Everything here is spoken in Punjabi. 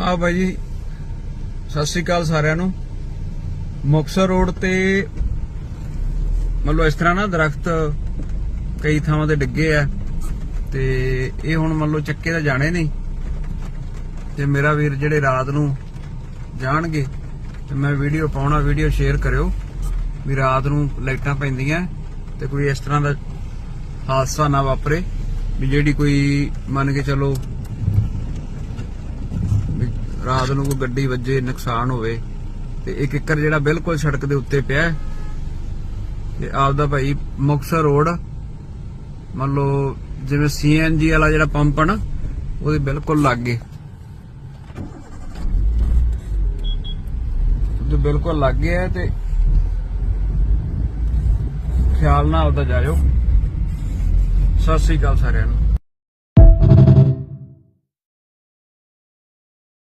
ਆ ਬਾਈ ਜੀ, ਸਤਿ ਸ੍ਰੀ ਅਕਾਲ ਸਾਰਿਆਂ ਨੂੰ। ਮੁਕਸਰ ਰੋਡ ਤੇ ਮਤਲਬ ਇਸ ਤਰ੍ਹਾਂ ਨਾ ਦਰਖਤ ਕਈ ਥਾਵਾਂ ਤੇ ਡਿੱਗੇ ਆ ਤੇ ਇਹ ਹੁਣ ਮਤਲਬ ਚੱਕੇ ਤਾਂ ਜਾਣੇ ਨਹੀਂ। ਤੇ ਮੇਰਾ ਵੀਰ ਜਿਹੜੇ ਰਾਤ ਨੂੰ ਜਾਣਗੇ, ਤੇ ਮੈਂ ਵੀਡੀਓ ਪਾਉਣਾ, ਵੀਡੀਓ ਸ਼ੇਅਰ ਕਰਿਓ ਵੀ ਰਾਤ ਨੂੰ ਲਾਈਟਾਂ ਪੈਂਦੀਆਂ ਤੇ ਕੋਈ ਇਸ ਤਰ੍ਹਾਂ ਦਾ ਹਾਦਸਾ ਨਾ ਵਾਪਰੇ, ਵੀ ਜਿਹੜੀ ਕੋਈ ਮੰਨ ਕੇ ਚੱਲੋ ਰਾਤ ਨੂੰ ਕੋਈ ਗੱਡੀ ਵੱਜੇ, ਨੁਕਸਾਨ ਹੋਵੇ, ਤੇ ਇੱਕ ਇੱਕਰ ਜਿਹੜਾ ਬਿਲਕੁਲ ਸੜਕ ਦੇ ਉੱਤੇ ਪਿਆ ਤੇ ਆਪਦਾ ਭਾਈ ਮੁਕਸਰ ਰੋਡ, ਮੰਨ ਲਓ ਜਿਵੇਂ ਸੀਐਨਜੀ ਵਾਲਾ ਜਿਹੜਾ ਪੰਪ ਆ ਨਾ, ਉਹਦੇ ਬਿਲਕੁਲ ਲਾਗੇ। ਉਹਦੇ ਬਿਲਕੁਲ ਲਾਗੇ ਹੈ ਤੇ ਖਿਆਲ ਨਾਲ ਆਪਦਾ ਜਾਇਓ। ਸਤਿ ਸ੍ਰੀ ਅਕਾਲ ਸਾਰਿਆਂ ਨੂੰ।